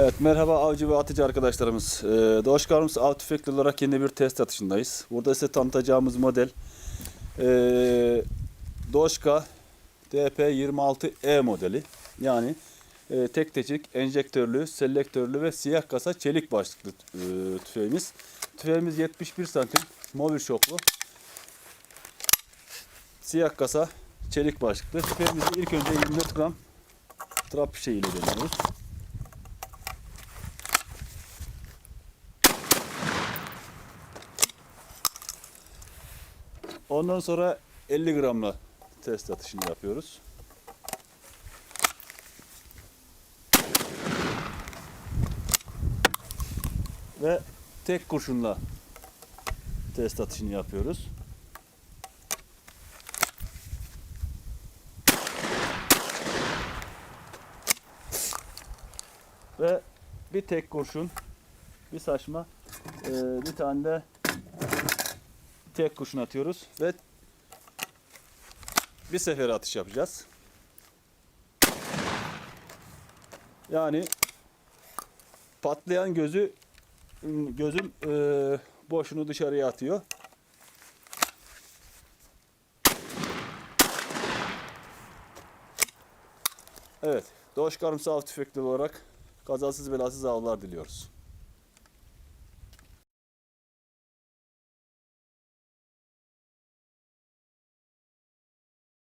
Evet merhaba avcı ve atıcı arkadaşlarımız. Ee, Doğuş Karmus av tüfekli olarak yeni bir test atışındayız. Burada size tanıtacağımız model ee, Doşka DP26E modeli. Yani e, tek tecik, enjektörlü, selektörlü ve siyah kasa çelik başlıklı e, tüfeğimiz. Tüfeğimiz 71 santim, mobil şoklu. Siyah kasa, çelik başlıklı. Tüfeğimizi ilk önce 24 gram trap şeyiyle deniyoruz. Ondan sonra 50 gramla test atışını yapıyoruz. Ve tek kurşunla test atışını yapıyoruz. Ve bir tek kurşun, bir saçma, bir tane de tek kurşun atıyoruz ve bir sefer atış yapacağız. Yani patlayan gözü gözün eee boşunu dışarıya atıyor. Evet, Doğuş Karımsı Av Tüfekli olarak kazasız belasız avlar diliyoruz.